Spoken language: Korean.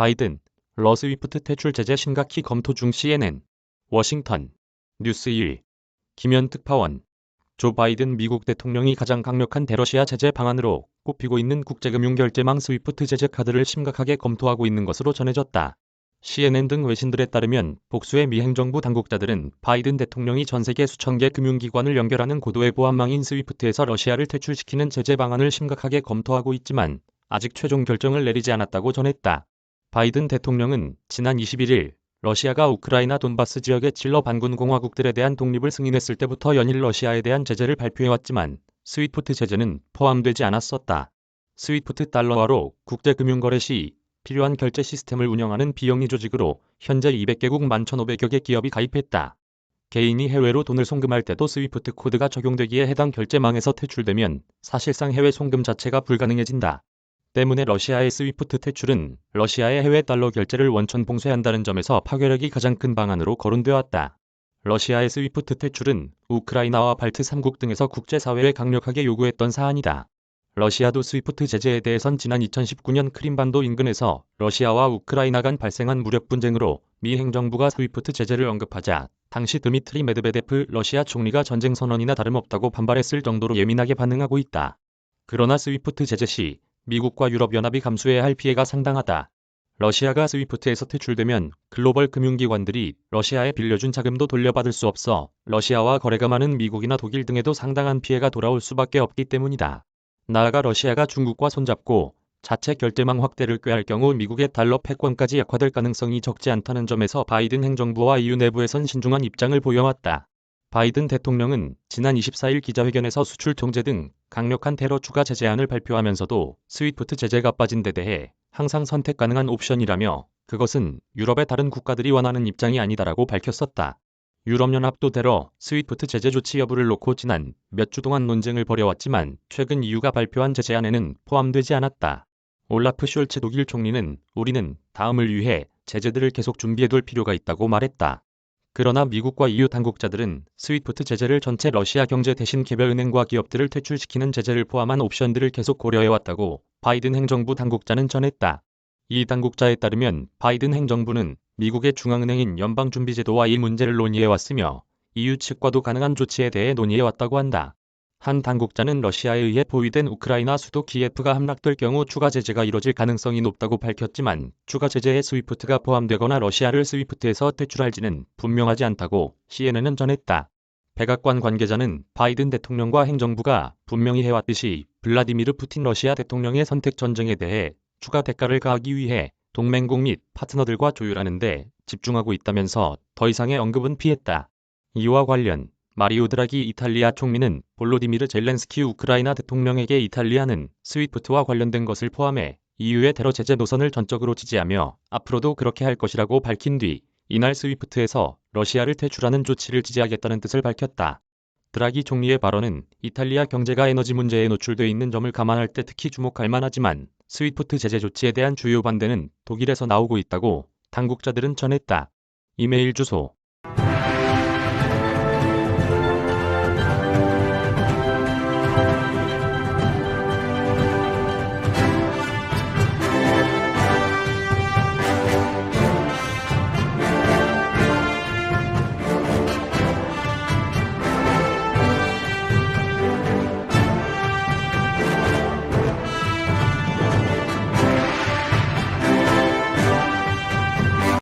바이든, 러스위프트 퇴출 제재 심각히 검토 중 CNN, 워싱턴, 뉴스 1, 김현 특파원, 조 바이든 미국 대통령이 가장 강력한 대러시아 제재 방안으로 꼽히고 있는 국제금융결제망 스위프트 제재 카드를 심각하게 검토하고 있는 것으로 전해졌다. CNN 등 외신들에 따르면 복수의 미 행정부 당국자들은 바이든 대통령이 전 세계 수천 개 금융기관을 연결하는 고도의 보안망인 스위프트에서 러시아를 퇴출시키는 제재 방안을 심각하게 검토하고 있지만 아직 최종 결정을 내리지 않았다고 전했다. 바이든 대통령은 지난 21일 러시아가 우크라이나 돈바스 지역의 칠러 반군 공화국들에 대한 독립을 승인했을 때부터 연일 러시아에 대한 제재를 발표해왔지만 스위프트 제재는 포함되지 않았었다. 스위프트 달러화로 국제금융거래 시 필요한 결제 시스템을 운영하는 비영리 조직으로 현재 200개국 11,500여 개 기업이 가입했다. 개인이 해외로 돈을 송금할 때도 스위프트 코드가 적용되기에 해당 결제망에서 퇴출되면 사실상 해외 송금 자체가 불가능해진다. 때문에 러시아의 스위프트 퇴출은 러시아의 해외 달러 결제를 원천 봉쇄한다는 점에서 파괴력이 가장 큰 방안으로 거론되었다. 러시아의 스위프트 퇴출은 우크라이나와 발트 3국 등에서 국제사회에 강력하게 요구했던 사안이다. 러시아도 스위프트 제재에 대해선 지난 2019년 크림반도 인근에서 러시아와 우크라이나 간 발생한 무력 분쟁으로 미 행정부가 스위프트 제재를 언급하자 당시 드미트리 메드베데프 러시아 총리가 전쟁 선언이나 다름없다고 반발했을 정도로 예민하게 반응하고 있다. 그러나 스위프트 제재 시 미국과 유럽연합이 감수해야 할 피해가 상당하다. 러시아가 스위프트에서 퇴출되면 글로벌 금융기관들이 러시아에 빌려준 자금도 돌려받을 수 없어 러시아와 거래가 많은 미국이나 독일 등에도 상당한 피해가 돌아올 수밖에 없기 때문이다. 나아가 러시아가 중국과 손잡고 자체 결제망 확대를 꾀할 경우 미국의 달러 패권까지 약화될 가능성이 적지 않다는 점에서 바이든 행정부와 EU 내부에선 신중한 입장을 보여왔다. 바이든 대통령은 지난 24일 기자회견에서 수출 통제 등 강력한 테러 추가 제재안을 발표하면서도 스위프트 제재가 빠진 데 대해 항상 선택 가능한 옵션이라며 그것은 유럽의 다른 국가들이 원하는 입장이 아니다라고 밝혔었다. 유럽연합도 테러, 스위프트 제재 조치 여부를 놓고 지난 몇 주 동안 논쟁을 벌여왔지만 최근 EU가 발표한 제재안에는 포함되지 않았다. 올라프 숄츠 독일 총리는 우리는 다음을 위해 제재들을 계속 준비해둘 필요가 있다고 말했다. 그러나 미국과 EU 당국자들은 스위프트 제재를 전체 러시아 경제 대신 개별 은행과 기업들을 퇴출시키는 제재를 포함한 옵션들을 계속 고려해왔다고 바이든 행정부 당국자는 전했다. 이 당국자에 따르면 바이든 행정부는 미국의 중앙은행인 연방준비제도와 이 문제를 논의해왔으며 EU 측과도 가능한 조치에 대해 논의해왔다고 한다. 한 당국자는 러시아에 의해 포위된 우크라이나 수도 키예프가 함락될 경우 추가 제재가 이뤄질 가능성이 높다고 밝혔지만 추가 제재에 스위프트가 포함되거나 러시아를 스위프트에서 퇴출할지는 분명하지 않다고 CNN은 전했다. 백악관 관계자는 바이든 대통령과 행정부가 분명히 해왔듯이 블라디미르 푸틴 러시아 대통령의 선택 전쟁에 대해 추가 대가를 가하기 위해 동맹국 및 파트너들과 조율하는데 집중하고 있다면서 더 이상의 언급은 피했다. 이와 관련 마리오 드라기 이탈리아 총리는 볼로디미르 젤렌스키 우크라이나 대통령에게 이탈리아는 스위프트와 관련된 것을 포함해 EU의 테러 제재 노선을 전적으로 지지하며 앞으로도 그렇게 할 것이라고 밝힌 뒤 이날 스위프트에서 러시아를 퇴출하는 조치를 지지하겠다는 뜻을 밝혔다. 드라기 총리의 발언은 이탈리아 경제가 에너지 문제에 노출돼 있는 점을 감안할 때 특히 주목할 만하지만 스위프트 제재 조치에 대한 주요 반대는 독일에서 나오고 있다고 당국자들은 전했다. 이메일 주소